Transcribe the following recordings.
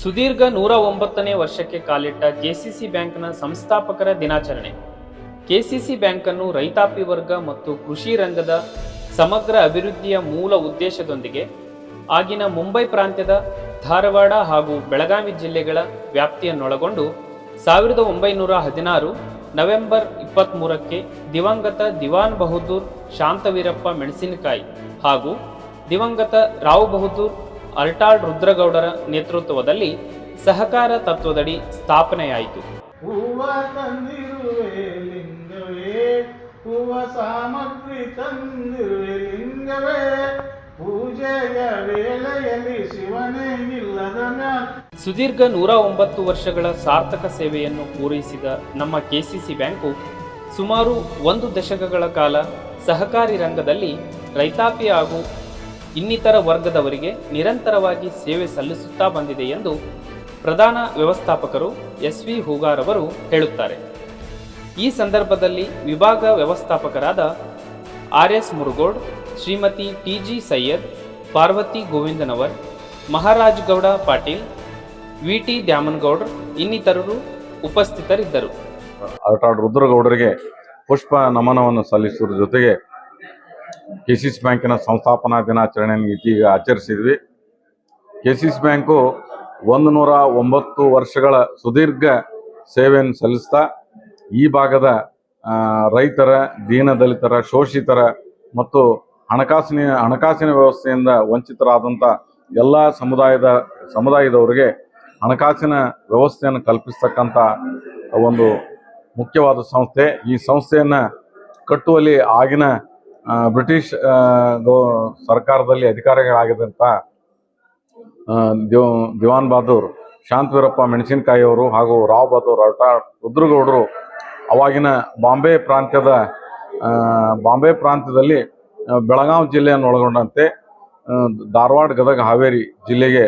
ಸುದೀರ್ಘ ನೂರ ಒಂಬತ್ತನೇ ವರ್ಷಕ್ಕೆ ಕಾಲಿಟ್ಟ ಕೆಸಿಸಿ ಬ್ಯಾಂಕ್ನ ಸಂಸ್ಥಾಪಕರ ದಿನಾಚರಣೆ. ಕೆಸಿಸಿ ಬ್ಯಾಂಕನ್ನು ರೈತಾಪಿ ವರ್ಗ ಮತ್ತು ಕೃಷಿ ರಂಗದ ಸಮಗ್ರ ಅಭಿವೃದ್ಧಿಯ ಮೂಲ ಉದ್ದೇಶದೊಂದಿಗೆ ಆಗಿನ ಮುಂಬೈ ಪ್ರಾಂತ್ಯದ ಧಾರವಾಡ ಹಾಗೂ ಬೆಳಗಾವಿ ಜಿಲ್ಲೆಗಳ ವ್ಯಾಪ್ತಿಯನ್ನೊಳಗೊಂಡು ಸಾವಿರದ ಒಂಬೈನೂರ ಹದಿನಾರು ನವೆಂಬರ್ ಇಪ್ಪತ್ತ್ಮೂರಕ್ಕೆ ದಿವಂಗತ ದಿವಾನ್ ಬಹದ್ದೂರ್ ಶಾಂತವೀರಪ್ಪ ಮೆಣಸಿನಕಾಯಿ ಹಾಗೂ ದಿವಂಗತ ರಾವ್ ಬಹದ್ದೂರ್ ಅರ್ಟಾಳ್ ರುದ್ರಗೌಡರ ನೇತೃತ್ವದಲ್ಲಿ ಸಹಕಾರ ತತ್ವದಡಿ ಸ್ಥಾಪನೆಯಾಯಿತು. ಸುದೀರ್ಘ ನೂರ ಒಂಬತ್ತು ವರ್ಷಗಳ ಸಾರ್ಥಕ ಸೇವೆಯನ್ನು ಪೂರೈಸಿದ ನಮ್ಮ ಕೆಸಿಸಿ ಬ್ಯಾಂಕು ಸುಮಾರು ಒಂದು ದಶಕಗಳ ಕಾಲ ಸಹಕಾರಿ ರಂಗದಲ್ಲಿ ರೈತಾಪಿ ಹಾಗೂ ಇನ್ನಿತರ ವರ್ಗದವರಿಗೆ ನಿರಂತರವಾಗಿ ಸೇವೆ ಸಲ್ಲಿಸುತ್ತಾ ಬಂದಿದೆ ಎಂದು ಪ್ರಧಾನ ವ್ಯವಸ್ಥಾಪಕರು ಎಸ್ ವಿ ಹೂಗಾರ್ ಅವರು ಹೇಳುತ್ತಾರೆ. ಈ ಸಂದರ್ಭದಲ್ಲಿ ವಿಭಾಗ ವ್ಯವಸ್ಥಾಪಕರಾದ R S Murugod, Shrimati T G Syed, Parvati Govindanavar, Maharaj Gowda Patil, V T Dyamangoud ಇನ್ನಿತರರು ಉಪಸ್ಥಿತರಿದ್ದರು. ರುದ್ರಗೌಡರಿಗೆ ಪುಷ್ಪ ನಮನವನ್ನು ಸಲ್ಲಿಸುವ ಜೊತೆಗೆ ಕೆಸಿಸಿ ಬ್ಯಾಂಕಿನ ಸಂಸ್ಥಾಪನಾ ದಿನಾಚರಣೆಯನ್ನು ಇದೀಗ ಆಚರಿಸಿದ್ವಿ. ಕೆ ಸಿ ಸಿ ಬ್ಯಾಂಕು ಒಂದು ನೂರ ಒಂಬತ್ತು ವರ್ಷಗಳ ಸುದೀರ್ಘ ಸೇವೆಯನ್ನು ಸಲ್ಲಿಸ್ತಾ, ಈ ಭಾಗದ ರೈತರ, ದೀನ ದಲಿತರ, ಶೋಷಿತರ ಮತ್ತು ಹಣಕಾಸಿನ ಹಣಕಾಸಿನ ವ್ಯವಸ್ಥೆಯಿಂದ ವಂಚಿತರಾದಂಥ ಎಲ್ಲ ಸಮುದಾಯದ, ಸಮುದಾಯದವರಿಗೆ ಹಣಕಾಸಿನ ವ್ಯವಸ್ಥೆಯನ್ನು ಕಲ್ಪಿಸ್ತಕ್ಕಂಥ ಒಂದು ಮುಖ್ಯವಾದ ಸಂಸ್ಥೆ. ಈ ಸಂಸ್ಥೆಯನ್ನು ಕಟ್ಟುವಲ್ಲಿ ಆಗಿನ ಬ್ರಿಟಿಷ್ ಸರ್ಕಾರದಲ್ಲಿ ಅಧಿಕಾರಿಗಳಾಗಿದ್ದಂಥ ದಿವ್ ದಿವಾನ್ ಬಹದ್ದೂರ್ ಶಾಂತವೀರಪ್ಪ ಮೆಣಸಿನಕಾಯಿ ಅವರು ಹಾಗೂ ರಾವ್ ಬಹದ್ದೂರ್ ಅಟ ರುದ್ರಗೌಡರು ಅವಾಗಿನ ಬಾಂಬೆ ಪ್ರಾಂತ್ಯದ ಬಾಂಬೆ ಪ್ರಾಂತ್ಯದಲ್ಲಿ ಬೆಳಗಾವಿ ಜಿಲ್ಲೆಯನ್ನು ಒಳಗೊಂಡಂತೆ ಧಾರವಾಡ, ಗದಗ, ಹಾವೇರಿ ಜಿಲ್ಲೆಗೆ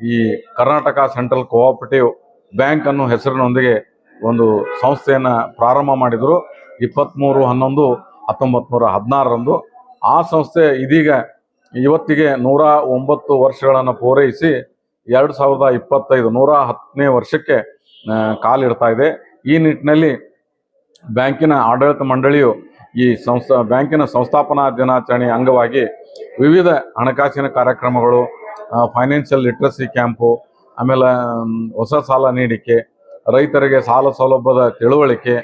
ಈ ಕರ್ನಾಟಕ ಸೆಂಟ್ರಲ್ ಕೋಆಪರೇಟಿವ್ ಬ್ಯಾಂಕ್ ಅನ್ನೋ ಹೆಸರಿನೊಂದಿಗೆ ಒಂದು ಸಂಸ್ಥೆಯನ್ನು ಪ್ರಾರಂಭ ಮಾಡಿದರು. ಇಪ್ಪತ್ತ್ಮೂರು ಹನ್ನೊಂದು ಹತ್ತೊಂಬತ್ತು ನೂರ ಹದಿನಾರರಂದು ಆ ಸಂಸ್ಥೆ ಇದೀಗ ಇವತ್ತಿಗೆ ನೂರ ಒಂಬತ್ತು ವರ್ಷಗಳನ್ನು ಪೂರೈಸಿ ಎರಡು ಸಾವಿರದ ಇಪ್ಪತ್ತೈದು, ನೂರ ಹತ್ತನೇ ವರ್ಷಕ್ಕೆ ಕಾಲಿಡ್ತಾ ಇದೆ. ಈ ನಿಟ್ಟಿನಲ್ಲಿ ಬ್ಯಾಂಕಿನ ಆಡಳಿತ ಮಂಡಳಿಯು ಈ ಸಂಸ್ಥ ಬ್ಯಾಂಕಿನ ಸಂಸ್ಥಾಪನಾ ದಿನಾಚರಣೆಯ ಅಂಗವಾಗಿ ವಿವಿಧ ಹಣಕಾಸಿನ ಕಾರ್ಯಕ್ರಮಗಳು ಫೈನಾನ್ಷಿಯಲ್ ಲಿಟ್ರಸಿ ಕ್ಯಾಂಪು ಆಮೇಲೆ ಹೊಸ ಸಾಲ ನೀಡಿಕೆ, ರೈತರಿಗೆ ಸಾಲ ಸೌಲಭ್ಯದ ತಿಳುವಳಿಕೆ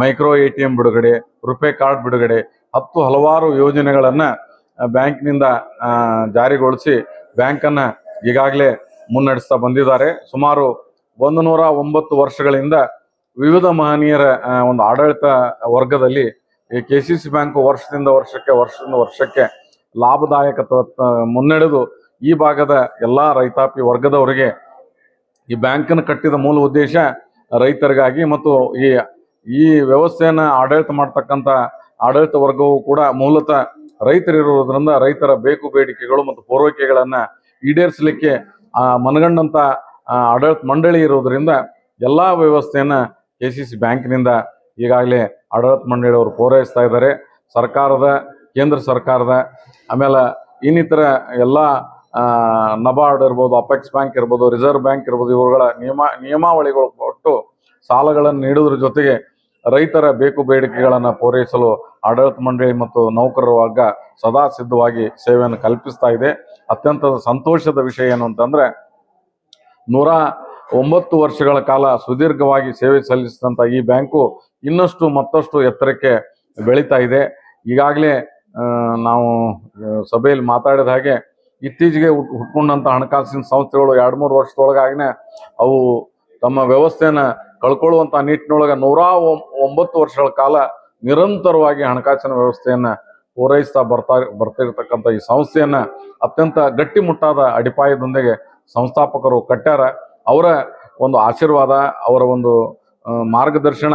ಮೈಕ್ರೋ ಎ ಟಿ ಎಂ ಬಿಡುಗಡೆ, ರುಪೇ ಕಾರ್ಡ್ ಬಿಡುಗಡೆ, ಹತ್ತು ಹಲವಾರು ಯೋಜನೆಗಳನ್ನು ಬ್ಯಾಂಕ್ನಿಂದ ಜಾರಿಗೊಳಿಸಿ ಬ್ಯಾಂಕನ್ನು ಈಗಾಗಲೇ ಮುನ್ನಡೆಸ್ತಾ ಬಂದಿದ್ದಾರೆ. ಸುಮಾರು ಒಂದು ನೂರ ಒಂಬತ್ತು ವರ್ಷಗಳಿಂದ ವಿವಿಧ ಮಹನೀಯರ ಒಂದು ಆಡಳಿತ ವರ್ಗದಲ್ಲಿ ಈ ಕೆ ಸಿ ಸಿ ಬ್ಯಾಂಕ್ ವರ್ಷದಿಂದ ವರ್ಷಕ್ಕೆ ವರ್ಷದಿಂದ ವರ್ಷಕ್ಕೆ ಲಾಭದಾಯಕ ಮುನ್ನಡೆದು ಈ ಭಾಗದ ಎಲ್ಲ ರೈತಾಪಿ ವರ್ಗದವರಿಗೆ ಈ ಬ್ಯಾಂಕನ್ನು ಕಟ್ಟಿದ ಮೂಲ ಉದ್ದೇಶ ರೈತರಿಗಾಗಿ ಮತ್ತು ಈ ಈ ವ್ಯವಸ್ಥೆಯನ್ನು ಆಡಳಿತ ಮಾಡ್ತಕ್ಕಂಥ ಆಡಳಿತ ವರ್ಗವು ಕೂಡ ಮೂಲತಃ ರೈತರಿರುವುದರಿಂದ ರೈತರ ಬೇಕು ಬೇಡಿಕೆಗಳು ಮತ್ತು ಪೂರೈಕೆಗಳನ್ನು ಈಡೇರಿಸಲಿಕ್ಕೆ ಆ, ಮನಗಂಡಂಥ ಆಡಳಿತ ಮಂಡಳಿ ಇರುವುದರಿಂದ ಎಲ್ಲ ವ್ಯವಸ್ಥೆಯನ್ನು ಕೆ ಸಿ ಸಿ ಬ್ಯಾಂಕಿನಿಂದ ಈಗಾಗಲೇ ಆಡಳಿತ ಮಂಡಳಿಯವರು ಪೂರೈಸ್ತಾ ಇದ್ದಾರೆ. ಸರ್ಕಾರದ ಕೇಂದ್ರ ಸರ್ಕಾರದ ಆಮೇಲೆ ಇನ್ನಿತರ ಎಲ್ಲ ನಬಾರ್ಡ್ ಇರ್ಬೋದು ಅಪೆಕ್ಸ್ ಬ್ಯಾಂಕ್ ಇರ್ಬೋದು ರಿಸರ್ವ್ ಬ್ಯಾಂಕ್ ಇರ್ಬೋದು ಇವುಗಳ ನಿಯಮ ನಿಯಮಾವಳಿಗಳು ಕೊಟ್ಟು ಸಾಲಗಳನ್ನು ನೀಡುವುದ್ರ ಜೊತೆಗೆ ರೈತರ ಬೇಕು ಬೇಡಿಕೆಗಳನ್ನು ಪೂರೈಸಲು ಆಡಳಿತ ಮಂಡಳಿ ಮತ್ತು ನೌಕರರ ವರ್ಗ ಸದಾ ಸಿದ್ಧವಾಗಿ ಸೇವೆಯನ್ನು ಕಲ್ಪಿಸ್ತಾ ಇದೆ. ಅತ್ಯಂತ ಸಂತೋಷದ ವಿಷಯ ಏನು ಅಂತಂದ್ರೆ, ನೂರ ಒಂಬತ್ತು ವರ್ಷಗಳ ಕಾಲ ಸುದೀರ್ಘವಾಗಿ ಸೇವೆ ಸಲ್ಲಿಸಿದಂಥ ಈ ಬ್ಯಾಂಕು ಇನ್ನಷ್ಟು ಮತ್ತಷ್ಟು ಎತ್ತರಕ್ಕೆ ಬೆಳೀತಾ ಇದೆ. ಈಗಾಗಲೇ ನಾವು ಸಭೆಯಲ್ಲಿ ಮಾತಾಡಿದ ಹಾಗೆ ಇತ್ತೀಚೆಗೆ ಹುಟ್ ಹುಟ್ಕೊಂಡಂಥ ಹಣಕಾಸಿನ ಸಂಸ್ಥೆಗಳು ಎರಡು ಮೂರು ವರ್ಷದೊಳಗಾಗಿನೇ ಅವು ತಮ್ಮ ವ್ಯವಸ್ಥೆಯನ್ನು ಕಳ್ಕೊಳ್ಳುವಂಥ ನಿಟ್ಟಿನೊಳಗೆ ನೂರ ಒಂಬತ್ತು ವರ್ಷಗಳ ಕಾಲ ನಿರಂತರವಾಗಿ ಹಣಕಾಸಿನ ವ್ಯವಸ್ಥೆಯನ್ನು ಪೂರೈಸ್ತಾ ಬರ್ತಾ ಬರ್ತಿರ್ತಕ್ಕಂಥ ಈ ಸಂಸ್ಥೆಯನ್ನ ಅತ್ಯಂತ ಗಟ್ಟಿಮುಟ್ಟಾದ ಅಡಿಪಾಯದೊಂದಿಗೆ ಸಂಸ್ಥಾಪಕರು ಕಟ್ಟ್ಯಾರ. ಅವರ ಒಂದು ಆಶೀರ್ವಾದ, ಅವರ ಒಂದು ಮಾರ್ಗದರ್ಶನ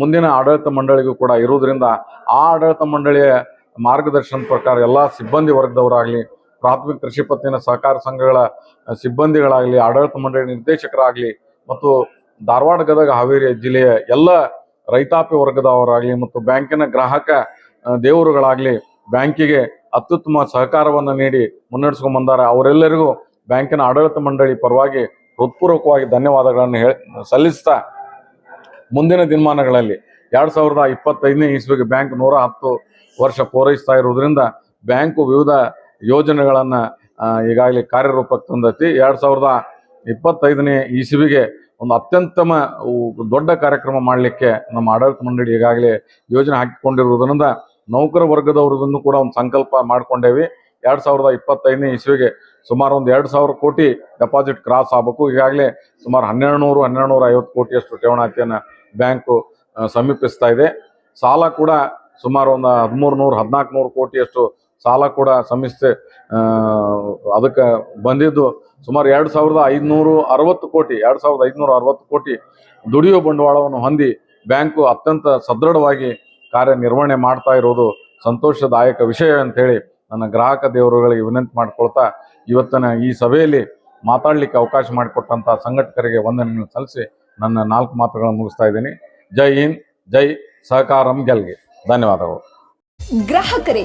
ಮುಂದಿನ ಆಡಳಿತ ಮಂಡಳಿಗೂ ಕೂಡ ಇರುವುದರಿಂದ ಆ ಆಡಳಿತ ಮಂಡಳಿಯ ಮಾರ್ಗದರ್ಶನ ಪ್ರಕಾರ ಎಲ್ಲ ಸಿಬ್ಬಂದಿ ವರ್ಗದವರಾಗಲಿ, ಪ್ರಾಥಮಿಕ ಕೃಷಿ ಪತ್ತಿನ ಸಹಕಾರ ಸಂಘಗಳ ಸಿಬ್ಬಂದಿಗಳಾಗಲಿ, ಆಡಳಿತ ಮಂಡಳಿ ನಿರ್ದೇಶಕರಾಗಲಿ ಮತ್ತು ಧಾರವಾಡ ಗದಗ ಹಾವೇರಿ ಜಿಲ್ಲೆಯ ಎಲ್ಲ ರೈತಾಪಿ ವರ್ಗದವರಾಗಲಿ ಮತ್ತು ಬ್ಯಾಂಕಿನ ಗ್ರಾಹಕ ದೇವರುಗಳಾಗಲಿ ಬ್ಯಾಂಕಿಗೆ ಅತ್ಯುತ್ತಮ ಸಹಕಾರವನ್ನು ನೀಡಿ ಮುನ್ನಡೆಸ್ಕೊಂಡ್ ಬಂದಾರ. ಅವರೆಲ್ಲರಿಗೂ ಬ್ಯಾಂಕಿನ ಆಡಳಿತ ಮಂಡಳಿ ಪರವಾಗಿ ಹೃತ್ಪೂರ್ವಕವಾಗಿ ಧನ್ಯವಾದಗಳನ್ನು ಹೇಳಿ ಸಲ್ಲಿಸ್ತಾ ಮುಂದಿನ ದಿನಮಾನಗಳಲ್ಲಿ ಎರಡು ಸಾವಿರದ ಇಪ್ಪತ್ತೈದನೇ ಇಸ್ವಿಗೆ ಬ್ಯಾಂಕ್ ನೂರ ಹತ್ತು ವರ್ಷ ಪೂರೈಸ್ತಾ ಇರುವುದರಿಂದ ಬ್ಯಾಂಕು ವಿವಿಧ ಯೋಜನೆಗಳನ್ನು ಈಗಾಗಲೇ ಕಾರ್ಯರೂಪಕ್ಕೆ ತಂದೈತಿ. ಎರಡು ಸಾವಿರದ ಇಪ್ಪತ್ತೈದನೇ ಇಸ್ವಿಗೆ ಒಂದು ಅತ್ಯಂತಮ ದೊಡ್ಡ ಕಾರ್ಯಕ್ರಮ ಮಾಡಲಿಕ್ಕೆ ನಮ್ಮ ಆಡಳಿತ ಮಂಡಳಿ ಈಗಾಗಲೇ ಯೋಜನೆ ಹಾಕಿಕೊಂಡಿರುವುದರಿಂದ ನೌಕರ ವರ್ಗದವರದನ್ನು ಕೂಡ ಒಂದು ಸಂಕಲ್ಪ ಮಾಡಿಕೊಂಡೇವಿ. ಎರಡು ಸಾವಿರದ ಇಪ್ಪತ್ತೈದನೇ ಇಸ್ವಿಗೆ ಸುಮಾರು ಒಂದು ಎರಡು ಸಾವಿರ ಕೋಟಿ ಡೆಪಾಸಿಟ್ ಕ್ರಾಸ್ ಆಗಬೇಕು. ಈಗಾಗಲೇ ಸುಮಾರು ಹನ್ನೆರಡು ನೂರು ಹನ್ನೆರಡು ನೂರ ಐವತ್ತು ಕೋಟಿಯಷ್ಟು ಠೇವಣಾತಿಯನ್ನು ಬ್ಯಾಂಕು ಸಮೀಪಿಸ್ತಾ ಇದೆ. ಸಾಲ ಕೂಡ ಸುಮಾರು ಒಂದು ಹದಿಮೂರು ನೂರು ಹದಿನಾಲ್ಕು ನೂರು ಕೋಟಿಯಷ್ಟು ಸಾಲ ಕೂಡ ಸಂಸ್ಥೆ ಅದಕ್ಕೆ ಬಂದಿದ್ದು ಸುಮಾರು ಎರಡು ಸಾವಿರದ ಐದುನೂರು ಅರವತ್ತು ಕೋಟಿ, ಎರಡು ಸಾವಿರದ ಐದುನೂರ ಅರವತ್ತು ಕೋಟಿ ದುಡಿಯುವ ಬಂಡವಾಳವನ್ನು ಹೊಂದಿ ಬ್ಯಾಂಕು ಅತ್ಯಂತ ಸದೃಢವಾಗಿ ಕಾರ್ಯನಿರ್ವಹಣೆ ಮಾಡ್ತಾ ಇರೋದು ಸಂತೋಷದಾಯಕ ವಿಷಯ ಅಂತೇಳಿ ನನ್ನ ಗ್ರಾಹಕ ದೇವರುಗಳಿಗೆ ವಿನಂತಿ ಮಾಡ್ಕೊಳ್ತಾ ಇವತ್ತಿನ ಈ ಸಭೆಯಲ್ಲಿ ಮಾತಾಡಲಿಕ್ಕೆ ಅವಕಾಶ ಮಾಡಿಕೊಟ್ಟಂಥ ಸಂಘಟಕರಿಗೆ ವಂದನೆಯನ್ನು ಸಲ್ಲಿಸಿ ನನ್ನ ನಾಲ್ಕು ಮಾತುಗಳನ್ನು ಮುಗಿಸ್ತಾ ಇದ್ದೀನಿ. ಜೈ ಹಿಂದ್, ಜೈ ಸಹಕಾರಂ ಗೆಲ್ಗೆ. ಧನ್ಯವಾದಗಳು. ಗ್ರಾಹಕರೇ